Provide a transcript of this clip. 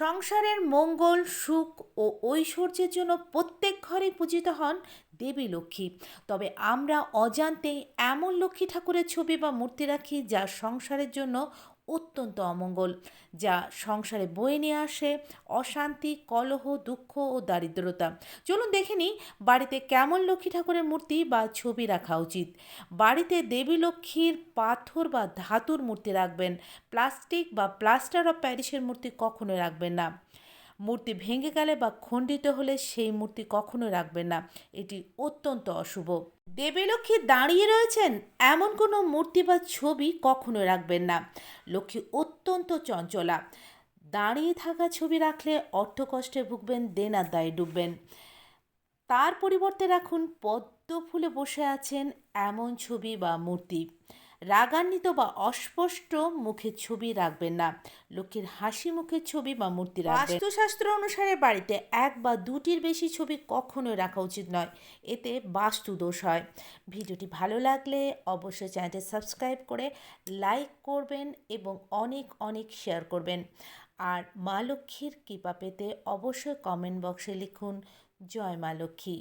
সংসারের মঙ্গল, সুখ ও ঐশ্বর্যের জন্য প্রত্যেক ঘরে পূজিত হন দেবী লক্ষ্মী। তবে আমরা অজান্তেই এমন লক্ষ্মী ঠাকুরের ছবি বা মূর্তি রাখি যা সংসারের জন্য অত্যন্ত অমঙ্গল, যা সংসারে বয়ে নিয়ে আসে অশান্তি, কলহ, দুঃখ ও দারিদ্রতা। চলুন দেখে নিই বাড়িতে কেমন লক্ষ্মী ঠাকুরের মূর্তি বা ছবি রাখা উচিত। বাড়িতে দেবী লক্ষ্মীর পাথর বা ধাতুর মূর্তি রাখবেন। প্লাস্টিক বা প্লাস্টার অফ প্যারিসের মূর্তি কখনোই রাখবেন না। মূর্তি ভেঙে গেলে বা খণ্ডিত হলে সেই মূর্তি কখনো রাখবেন না। এটি অত্যন্ত অশুভ। দেবীলক্ষ্মী দাঁড়িয়ে রয়েছেন, এমন কোনো মূর্তি বা ছবি কখনো রাখবেন না। লক্ষ্মী অত্যন্ত চঞ্চলা। দাঁড়িয়ে থাকা ছবি রাখলে অর্থকষ্টে ভুগবেন দেনার দায়ে ডুববেন। তার পরিবর্তে রাখুন পদ্ম ফুলে বসে আছেন এমন ছবি বা মূর্তি। রাগান্বিত বা অস্পষ্ট মুখের ছবি রাখবেন না। লক্ষ্মীর হাসি মুখের ছবি বা মূর্তি রাখবেন। বাস্তুশাস্ত্র অনুসারে বাড়িতে এক বা দুটির বেশি ছবি কখনো রাখা উচিত নয়, এতে বাস্তু দোষ হয়। ভিডিওটি ভালো লাগলে অবশ্যই চ্যানেলটি সাবস্ক্রাইব করে লাইক করবেন এবং অনেক অনেক শেয়ার করবেন। আর মা লক্ষ্মীর কৃপা পেতে অবশ্যই কমেন্ট বক্সে লিখুন, জয় মা লক্ষ্মী।